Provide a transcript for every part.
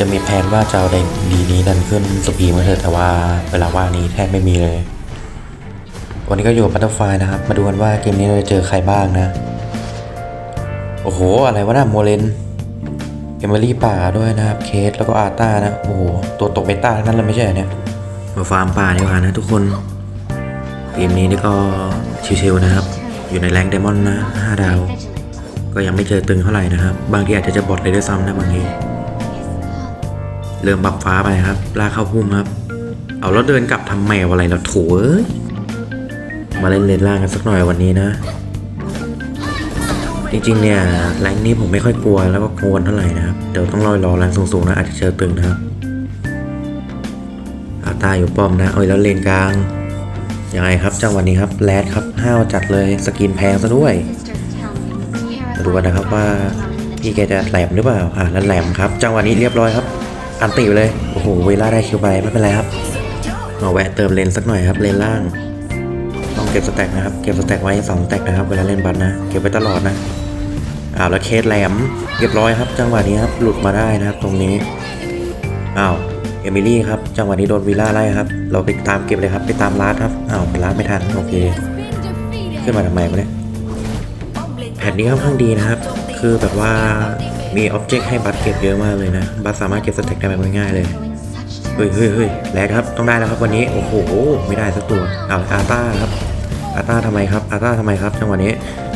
จะมีแผนว่าจะเอาในดีนี้ดันขึ้นสปีดมาเถอะแต่ว่าเวลาว่างนี้แทบไม่มีเลย วันนี้ก็อยู่กับบัตเตอร์ไฟนะครับ มาดูกันว่าเกมนี้เราจะเจอใครบ้างนะ โอ้โห อะไรวะน่ะโมเลนเอมิลี่ป่าด้วยนะครับ เคสแล้วก็อาต้านะ โอ้โห ตัวตกเบต้าทั้งนั้นเลยไม่ใช่เนี่ย มาฟาร์มป่าดีกว่านะทุกคนเกมนี้นี่ก็ชิวๆนะครับ อยู่ในแรงค์ไดมอนด์นะ 5 ดาว ก็ยังไม่เจอตึงเท่าไหร่นะครับ บางทีอาจจะจะบอดเลยด้วยซ้ำนะบางที เริ่มบับฟ้าไปครับ ลากเข้าพุ่มครับ เอาแล้วเดินกลับทำแมวอะไรเราโถเอ้ยมาเล่นเลนล่างกันสักหน่อยวันนี้นะ จริงๆเนี่ยแรงนี้ผมไม่ค่อยกลัวแล้วก็กัวลเท่าไหร่นะครับ เดี๋ยวต้องรอยรอแรงสูงๆนะอาจจะเจอตึงนะครับอาตาอยู่ป้อมนะ เอ้ยแล้วเลนกลางยังไงครับจังหวะนี้ครับแรดครับห้าวจัดเลยสกินแพงซะด้วยดูกันนะครับว่าพี่แกจะแหลมหรือเปล่าอะแล้วแหลมครับ จังหวะนี้เรียบร้อยครับ อันติไปเลย โอ้โหเวลาได้คิวไปไม่เป็นไรครับมาแวะเติมเลนสักหน่อยครับเลนล่าง ต้องเก็บสแต็กนะครับ เก็บสแต็กไว้สองแต็กนะครับเวลาเล่นบัตรนะ เก็บไว้ตลอดนะอ้าวแล้วเคสแหลมเรียบร้อยครับจังหวะนี้ครับหลุดมาได้นะครับตรงนี้อ้าวเอมิลี่ครับจังหวะนี้โดนวีล่าไล่ครับ เราไปตามเก็บเลยครับไปตามลาดครับอ้าวลาดไม่ทันโอเค ขึ้นมาทำไมวะเนี่ยแผ่นนี้ค่อนข้างดีนะครับ คือแบบว่า มีอ็อบเจกต์ให้บัตเก็บเยอะมากเลยนะ บัตสามารถเก็บสเต็กได้แบบง่ายๆเลย เฮ้ยเฮ้ยเฮ้ยแลกครับ ต้องได้แล้วครับวันนี้ โอ้โห ไม่ได้สักตัวอ้าวอาต้าครับ อาต้าทำไมครับ อาต้าทำไมครับจังหวะนี้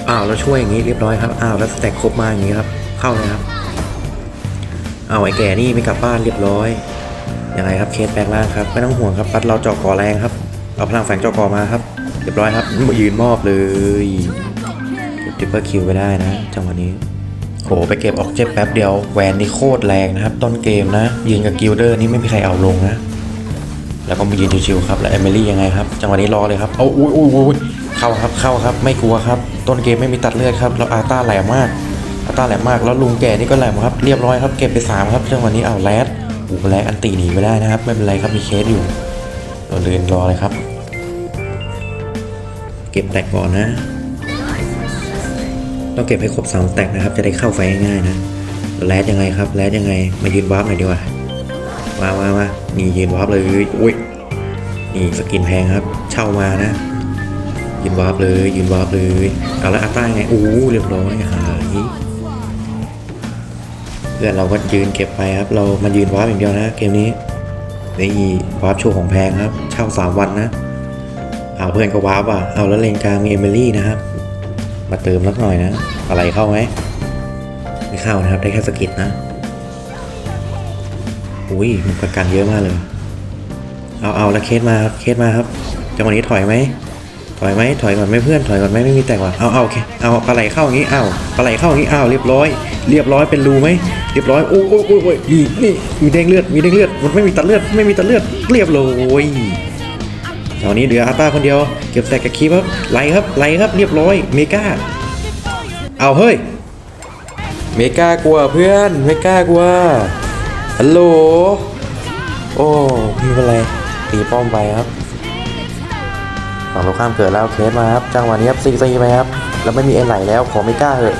อ้าวแล้วช่วยอย่างนี้เรียบร้อยครับ อ้าวแล้วสเต็กครบมาอย่างนี้ครับ เข้าเลยครับอ้าวไอ้แก่นี่ไม่กลับบ้านเรียบร้อยยังไงครับเคสแปลงร่างครับไม่ต้องห่วงครับบัตเราเจาะก่อแรงครับเอาพลังแฝงเจาะก่อมาครับเรียบร้อยครับยืนมอบเลยเก็บทิปเปอร์คิวไปได้นะจังหวะนี้ โหไปเก็บออกเจ็บแป๊บเดียวแวนนี่โคตรแรงนะครับ ต้นเกมนะยืนกับกิลเดอร์นี่ไม่มีใครเอาลงนะ แล้วก็มายืนชิวๆครับแล้วเอมิลี่ยังไงครับ จังหวะนี้รอเลยครับเอาอุ้ยอุ้ยอุ้ยเข้าครับเข้าครับ ไม่กลัวครับ ต้นเกมไม่มีตัดเลือดครับแล้วอาต้าแหลมมากอาต้าแหลมมากแล้วลุงแก่นี่ก็แหลมครับเรียบร้อยครับเก็บไปสามครับจังหวะนี้เอาแรดโอ้โหแรดอันตีหนีไม่ได้นะครับ ไม่เป็นไรครับมีเคสอยู่เราเดินรอเลยครับ เก็บแตกก่อนนะ ต้องเก็บให้ครบสามแตกนะครับ จะได้เข้าไฟง่ายๆนะแล้วแรดยังไงครับแรดยังไงมายืนวาร์ปหน่อยดีกว่ามามามานี่ยืนวาร์ปเลยอุ้ยนี่สกินแพงครับ เช่ามานะ ยืนวาร์ปเลยยืนวาร์ปเลยเอาแล้วอาต้าไงอู้เรียบร้อยหายเพื่อนเราก็ยืนเก็บไปครับ เรามายืนวาร์ปอย่างเดียวนะเกมนี้นี่วาร์ปโชว์ของแพงครับ เช่าสามวันนะเอาเพื่อนก็วาร์ปอะเอาแล้วเลนกลางมีเอมิลี่นะครับ มาเติมสักหน่อยนะ อะไรเข้าไหมไม่เข้านะครับ ได้แค่สกิดนะ อุ้ยมันประกันเยอะมากเลย เอาเอาแล้วเคสมาครับเคสมาครับจังหวะนี้ถอยไหมถอยไหมถอยก่อนไหมเพื่อนถอยก่อนไหมไม่มีแตกว่ะเอาเอาโอเคเอาปลาไหลเข้าอย่างนี้เอาปลาไหลเข้าอย่างนี้เอาเรียบร้อย เรียบร้อยเป็นรูไหมเรียบร้อยโอ้ยโอ้ยโอ้ยโอ้ยนี่นี่มีแดงเลือดมีแดงเลือดมันไม่มีตัดเลือดไม่มีตัดเลือดเรียบร้อยตอนนี้เหลืออาต้าคนเดียวเก็บแตกกับคีบครับไหลครับไหลครับเรียบร้อยเมกา เอาเฮ้ย เมกากลัวเพื่อน เมกากลัว ฮัลโหล โอ้ไม่เป็นไร ตีป้อมไปครับ ฝั่งตรงข้ามเกิดแล้วเคสมาครับ จังหวะนี้ครับซีซีไปครับ แล้วไม่มีเอ็นไหลแล้วขอไม่กล้าเหอะ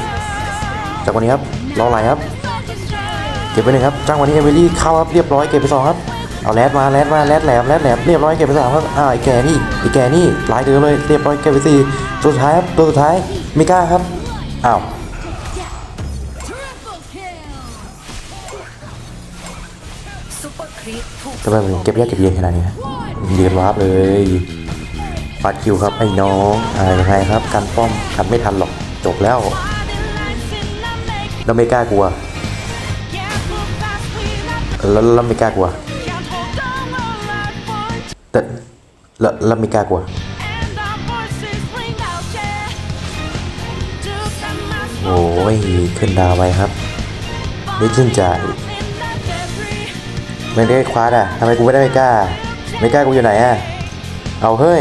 จังหวะนี้ครับ รอไหลครับ เก็บไปหนึ่งครับ จังหวะนี้เอเวลี่เข้าครับ เรียบร้อยเก็บไปสองครับ เอาแรดมาแรดมาแรดแหลมแรดแหลมเรียบร้อยเก็บไปสามครับ อ่าไอแกนี่ไอแกนี่หลายเดือนเลย เรียบร้อยเก็บไปสี่ตัวสุดท้ายครับ ตัวสุดท้ายไม่กล้าครับ อ้าวซุปเปอร์ครีปถูกทำไมผมเก็บยากเก็บเย็นขนาดนี้ฮะยืนวาร์ปเลยฟาดคิวครับไอ้น้องอะไรยังไงครับการป้อมกันไม่ทันหรอกจบแล้วแล้วไม่กล้ากลัวแล้วแล้วไม่กล้ากลัวแต่แล้วแล้วไม่กล้ากลัว โอ้ยขึ้นดาวไปครับไม่ชื่นใจไม่ได้คว้าอะทำไมกูไม่ได้ไม่กล้า ไม่กล้ากูอยู่ไหนอะ เอาเฮ้ย